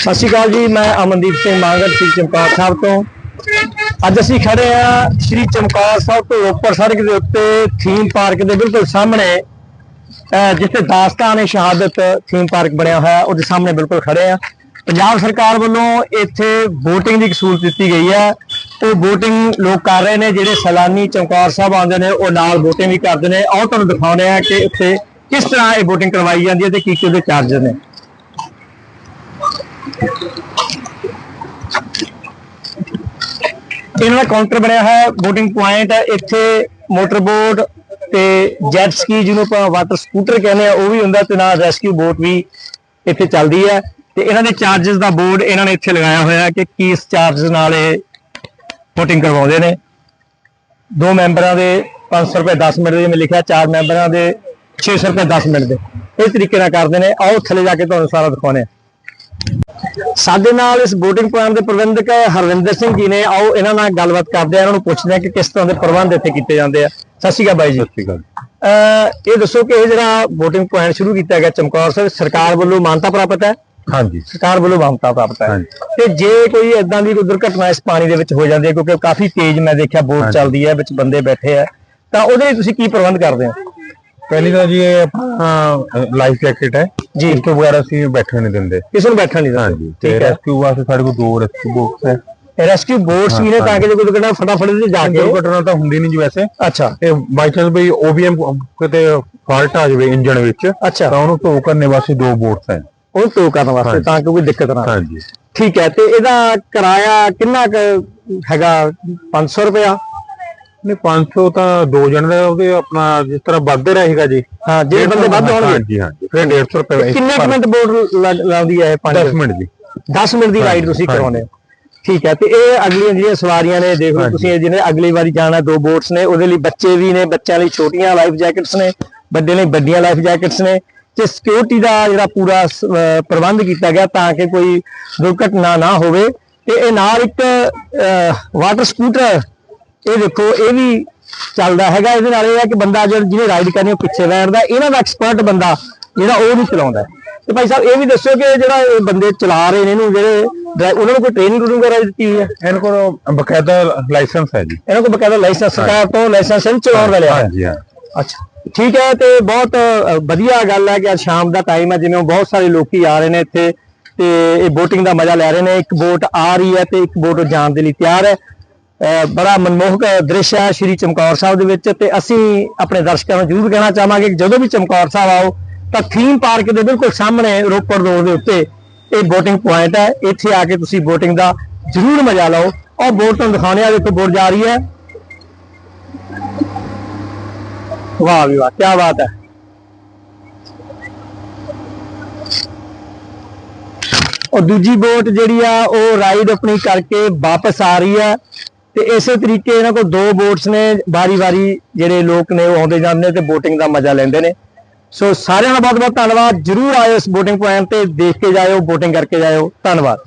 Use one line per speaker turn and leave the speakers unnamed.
ਸਤਿ ਸ਼੍ਰੀ ਅਕਾਲ ਜੀ, ਮੈਂ ਅਮਨਦੀਪ ਸਿੰਘ ਮਾਂਗਰ ਸ੍ਰੀ ਚਮਕੌਰ ਸਾਹਿਬ ਤੋਂ। ਅੱਜ ਅਸੀਂ ਖੜੇ ਆ ਸ੍ਰੀ ਚਮਕੌਰ ਸਾਹਿਬ ਤੋਂ ਉੱਪਰ ਸੜਕ ਦੇ ਉੱਤੇ ਥੀਮ ਪਾਰਕ ਦੇ ਬਿਲਕੁਲ ਸਾਹਮਣੇ ਜਿੱਥੇ ਦਾਸਤਾਨ ਏ ਸ਼ਹਾਦਤ ਥੀਮ ਪਾਰਕ ਬਣਿਆ ਹੋਇਆ ਉਹਦੇ ਸਾਹਮਣੇ ਬਿਲਕੁਲ ਖੜੇ ਆ ਪੰਜਾਬ ਸਰਕਾਰ ਵੱਲੋਂ ਇੱਥੇ VOTING ਦੀ ਸਹੂਲਤ ਦਿੱਤੀ ਗਈ ਹੈ। ਉਹ VOTING ਲੋਕ ਕਰ ਰਹੇ ਨੇ, ਜਿਹੜੇ ਸੈਲਾਨੀ ਚਮਕੌਰ ਸਾਹਿਬ ਆਉਂਦੇ ਨੇ, ਉਹ ਨਾਲ VOTING ਵੀ ਕਰਦੇ ਨੇ। ਆਓ ਤੁਹਾਨੂੰ ਦਿਖਾਉਂਦੇ ਆ ਕਿ ਇੱਥੇ ਕਿਸ ਤਰ੍ਹਾਂ ਇਹ VOTING ਕਰਵਾਈ ਜਾਂਦੀ ਹੈ ਤੇ ਕੀ ਕੀ ਉਹਦੇ ਚਾਰजेस ਨੇ। ਇਹਨਾਂ ਦਾ ਕਾਊਂਟਰ ਬਣਿਆ ਹੈ ਬੋਟਿੰਗ ਪੁਆਇੰਟ ਇੱਥੇ ਮੋਟਰ ਬੋਟ ਤੇ ਜੈਟ ਸਕੀ ਜਿਹਨੂੰ ਆਪਾਂ ਵਾਟਰ ਸਕੂਟਰ ਕਹਿੰਦੇ ਆ, ਉਹ ਵੀ ਹੁੰਦਾ ਤੇ ਨਾਲ ਰੈਸਕਿਊ ਬੋਟ ਵੀ ਇੱਥੇ ਚੱਲਦੀ ਹੈ। ਤੇ ਇਹਨਾਂ ਦੇ ਚਾਰजेस ਦਾ ਬੋਰਡ ਇਹਨਾਂ ਨੇ ਇੱਥੇ ਲਗਾਇਆ ਹੋਇਆ ਹੈ ਕਿ ਕਿਸ ਚਾਰजेस ਨਾਲ ਇਹ ਬੋਟਿੰਗ ਕਰਵਾਉਂਦੇ ਨੇ। ਦੋ ਮੈਂਬਰਾਂ ਦੇ 500 ਰੁਪਏ 10 ਮਿੰਟ ਦੇ ਮੈਂ ਲਿਖਿਆ, ਚਾਰ ਮੈਂਬਰਾਂ ਦੇ 600 ਰੁਪਏ 10 ਮਿੰਟ ਦੇ। ਇਸ ਤਰੀਕੇ ਨਾਲ ਕਰਦੇ ਨੇ। ਆਓ ਥੱਲੇ ਜਾ ਕੇ ਤੁਹਾਨੂੰ ਸਾਰਾ ਦਿਖਾਉਣੇ ਆ ਸਾਡੇ ਨਾਲ ਇਸ VOTING ਪੁਆਇੰਟ ਦੇ ਪ੍ਰਬੰਧਕ ਹਰਵਿੰਦਰ ਸਿੰਘ ਜੀ ਨੇ ਆਓ ਇਹਨਾਂ ਨਾਲ ਗੱਲਬਾਤ ਕਰਦੇ ਆ ਇਹਨਾਂ ਨੂੰ ਪੁੱਛਦੇ ਆ ਕਿ ਕਿਸ ਤਰ੍ਹਾਂ ਦੇ ਪ੍ਰਬੰਧ ਇੱਥੇ ਕੀਤੇ ਜਾਂਦੇ ਆ। ਸਤਿ ਸ਼੍ਰੀ ਅਕਾਲ ਬਾਈ ਜੀ।
ਠੀਕ ਹੈ
ਅਹ ਇਹ ਦੱਸੋ ਕਿ ਇਹ ਜਿਹੜਾ VOTING ਪੁਆਇੰਟ ਸ਼ੁਰੂ ਕੀਤਾ ਗਿਆ ਚਮਕੌਰ ਸਾਹਿਬ ਸਰਕਾਰ ਵੱਲੋਂ ਮਾਨਤਾ ਪ੍ਰਾਪਤ ਹੈ?
ਹਾਂਜੀ।
ਸਰਕਾਰ ਵੱਲੋਂ ਮਾਨਤਾ ਪ੍ਰਾਪਤ ਹੈ। ਤੇ ਜੇ ਕੋਈ ਇਦਾਂ ਦੀ ਕੋਈ ਦੁਰਘਟਨਾ ਇਸ ਪਾਣੀ ਦੇ ਵਿੱਚ ਹੋ ਜਾਂਦੀ ਹੈ ਕਿਉਂਕਿ ਕਾਫੀ ਤੇਜ਼ ਮੈਂ ਦੇਖਿਆ ਬੋਟ। ਚੱਲਦੀ ਹੈ ਵਿੱਚ ਬੰਦੇ ਬੈਠੇ ਆ ਤਾਂ ਉਹਦੇ ਲਈ ਤੁਸੀਂ ਕੀ ਪ੍ਰਬੰਧ ਕਰਦੇ ਹੋ?
ਪਹਿਲੀ ਤਾਂ ਜੀ ਇਹ ਆਪਣਾ ਲਾਈਫ ਜੈਕਟ ਹੈ।
ਜੀ।
ਇਸ ਤੋਂ ਵਗੈਰਾ ਅਸੀਂ ਬੈਠਣ ਨਹੀਂ ਦਿੰਦੇ।
ਕਿਸੇ ਨੂੰ ਬੈਠਣ ਨਹੀਂ ਦਿੰਦੇ।
ਹਾਂਜੀ। ਤੇ ਰੈਸਕਿਊ ਵਾਸਤੇ ਸਾਡੇ ਕੋਲ ਦੋ ਰੈਸਕਿਊ ਬਾਕਸ ਹੈ।
ਰੈਸਕਿਊ ਬੋਟਸ ਵੀ ਨੇ ਤਾਂ ਕਿ ਜੇ ਕੋਈ ਦੁਰਘਟਨਾ ਫਟਾਫਟ ਤੇ ਜਾ ਕੇ
ਦੁਰਘਟਨਾ ਤਾਂ ਹੁੰਦੀ ਨਹੀਂ ਜੀ ਵੈਸੇ।
ਅੱਛਾ।
ਇਹ ਬਾਈ ਚਾਂਸ ਵੀ OBM ਕਿਤੇ ਫਾਲਟ ਆ ਜਾਵੇ ਇੰਜਨ ਵਿੱਚ
ਅੱਛਾ।
ਤਾਂ ਉਹਨੂੰ ਧੋ ਕਰਨੇ ਵਾਸਤੇ ਦੋ ਬੋਟਸ ਹੈ।
ਉਹ ਟੋ ਕਰਨ ਵਾਸਤੇ। ਤਾਂ ਕਿ ਕੋਈ ਦਿੱਕਤ ਨਾ
ਹਾਂਜੀ।
ਠੀਕ ਹੈ ਤੇ ਇਹਦਾ ਕਿਰਾਇਆ ਕਿੰਨਾ ਕੁ ਹੈਗਾ? 500 ਰੁਪਇਆ?
ਨਹੀਂ 500 ਤਾਂ ਦੋ ਜਣ ਦਾ ਉਹਦੇ ਆਪਣਾ ਜਿਸ ਤਰ੍ਹਾਂ ਵੱਧਦੇ ਰਹੇਗਾ ਜੀ।
ਹਾਂ ਜੇ ਬੰਦੇ ਵੱਧ ਹੋਣਗੇ।
ਹਾਂਜੀ ਹਾਂਜੀ। ਫਿਰ 150 ਰੁਪਏ
ਕਿੰਨੇ ਕੁ ਮਿੰਟ ਬੋਟ ਲਾਉਂਦੀ ਹੈ ਇਹ ਪੰਜ
10 ਮਿੰਟ ਜੀ
10 ਮਿੰਟ ਦੀ ਰਾਈਡ ਤੁਸੀਂ। ਕਰਾਉਂਦੇ ਹੋ। ਠੀਕ ਹੈ ਤੇ ਇਹ ਅਗਲੀਆਂ ਜਿਹੜੀਆਂ ਸਵਾਰੀਆਂ ਨੇ ਦੇਖ। ਤੁਸੀਂ ਜਿਹਨੇ ਅਗਲੀ ਵਾਰੀ ਜਾਣਾ ਦੋ ਬੋਟਸ ਨੇ ਉਹਦੇ ਲਈ ਬੱਚੇ ਵੀ ਨੇ ਬੱਚਿਆਂ ਲਈ ਛੋਟੀਆਂ ਲਾਈਫ ਜੈਕਟਸ ਨੇ ਵੱਡੇ ਲਈ ਵੱਡੀਆਂ ਲਾਈਫ ਜੈਕਟਸ ਨੇ ਤੇ ਸਿਕਿਉਰਿਟੀ ਦਾ ਜਿਹੜਾ ਪੂਰਾ ਪ੍ਰਬੰਧ ਕੀਤਾ ਗਿਆ ਤਾਂ ਕਿ ਕੋਈ ਦੁਰਘਟਨਾ ਨਾ ਹੋਵੇ। ਤੇ ਇਹ ਨਾਲ ਇੱਕ ਵਾਟਰ ਸਕੂਟਰ ਇਹ ਦੇਖੋ ਇਹ ਵੀ ਚੱਲਦਾ ਹੈਗਾ। ਇਹਦੇ ਨਾਲ ਇਹ ਹੈ ਕਿ ਬੰਦਾ ਜਿਹਨੇ ਰਾਈਡ ਕਰਨੀ ਉਹ ਪਿੱਛੇ ਬੈਠਦਾ। ਇਹਨਾਂ ਦਾ ਐਕਸਪਰਟ ਬੰਦਾ ਜਿਹੜਾ ਉਹ ਨਹੀਂ ਚਲਾਉਂਦਾ। ਤੇ ਭਾਈ ਸਾਹਿਬ ਇਹ ਵੀ ਦੱਸੋ ਕਿ ਜਿਹੜਾ ਇਹ ਬੰਦੇ ਚਲਾ ਰਹੇ ਨੇ ਇਹਨੂੰ ਜਿਹੜੇ ਉਹਨਾਂ ਨੂੰ ਕੋਈ ਟ੍ਰੇਨਿੰਗ ਟ੍ਰੇਨਿੰਗ ਵਗੈਰਾ ਦਿੱਤੀ ਹੋਈ ਹੈ?
ਇਹਨਾਂ ਕੋਲ ਬਕਾਇਦਾ ਲਾਇਸੈਂਸ ਹੈ ਜੀ।
ਇਹਨਾਂ ਕੋਲ ਬਕਾਇਦਾ ਲਾਇਸੈਂਸ ਸਰਕਾਰ ਤੋਂ ਲਾਇਸੈਂਸ ਚਲਾਉਣ ਵਾਲੇ ਆ।
ਹਾਂਜੀ ਹਾਂ।
ਅੱਛਾ ਠੀਕ ਹੈ ਤੇ ਬਹੁਤ ਵਧੀਆ ਗੱਲ ਹੈ ਕਿ ਅੱਜ ਸ਼ਾਮ ਦਾ ਟਾਈਮ ਹੈ ਜਿਵੇਂ ਬਹੁਤ ਸਾਰੇ ਲੋਕੀ ਆ ਰਹੇ ਨੇ ਇੱਥੇ। ਤੇ ਇਹ ਬੋਟਿੰਗ ਦਾ ਮਜ਼ਾ ਲੈ ਰਹੇ ਨੇ। ਇੱਕ ਬੋਟ ਆ ਰਹੀ ਹੈ ਤੇ ਇੱਕ ਬੋਟ ਜਾਣ ਦੇ ਲਈ ਤਿਆਰ ਹੈ। ਬੜਾ ਮਨਮੋਹਕ ਦ੍ਰਿਸ਼ ਹੈ ਸ਼੍ਰੀ ਚਮਕੌਰ ਸਾਹਿਬ ਦੇ ਵਿੱਚ ਤੇ ਅਸੀਂ ਆਪਣੇ ਦਰਸ਼ਕਾਂ ਨੂੰ ਜ਼ਰੂਰ ਕਹਿਣਾ ਚਾਹਾਂਗੇ ਕਿ ਜਦੋਂ ਵੀ ਚਮਕੌਰ ਸਾਹਿਬ ਆਓ ਤਾਂ ਥੀਮ ਪਾਰਕ ਦੇ ਬਿਲਕੁਲ ਸਾਹਮਣੇ ਰੋਪੜ ਰੋਡ ਦੇ ਉੱਤੇ ਇਹ ਬੋਟਿੰਗ ਪੁਆਇੰਟ ਹੈ। ਇੱਥੇ ਆ ਕੇ ਤੁਸੀਂ ਬੋਟਿੰਗ ਦਾ ਜ਼ਰੂਰ ਮਜ਼ਾ ਲਓ। ਔਰ ਬੋਟ ਤੁਹਾਨੂੰ ਦਿਖਾਉਣੇ ਆ, ਦੇਖੋ ਬੋਟ ਜਾ ਰਹੀ ਹੈ। ਵਾਹ ਵੀ ਵਾਹ ਕੀ ਬਾਤ ਹੈ। ਔਰ ਦੂਜੀ ਬੋਟ ਜਿਹੜੀ ਆ, ਉਹ ਰਾਈਡ ਆਪਣੀ ਕਰਕੇ ਵਾਪਸ ਆ ਰਹੀ ਹੈ। ਤੇ ਇਸੇ ਤਰੀਕੇ ਇਹਨਾਂ ਕੋਲ ਦੋ ਬੋਟਸ ਨੇ ਵਾਰੀ-ਵਾਰੀ ਜਿਹੜੇ ਲੋਕ ਨੇ ਉਹ ਆਉਂਦੇ ਜਾਂਦੇ ਨੇ ਤੇ ਬੋਟਿੰਗ ਦਾ ਮਜ਼ਾ ਲੈਂਦੇ ਨੇ। ਸੋ ਸਾਰਿਆਂ ਦਾ ਬਹੁਤ-ਬਹੁਤ ਧੰਨਵਾਦ। ਜਰੂਰ ਆਇਓ ਇਸ ਬੋਟਿੰਗ ਪੁਆਇੰਟ ਤੇ, ਦੇਖ ਕੇ ਜਾਇਓ ਬੋਟਿੰਗ ਕਰਕੇ ਜਾਇਓ। ਧੰਨਵਾਦ।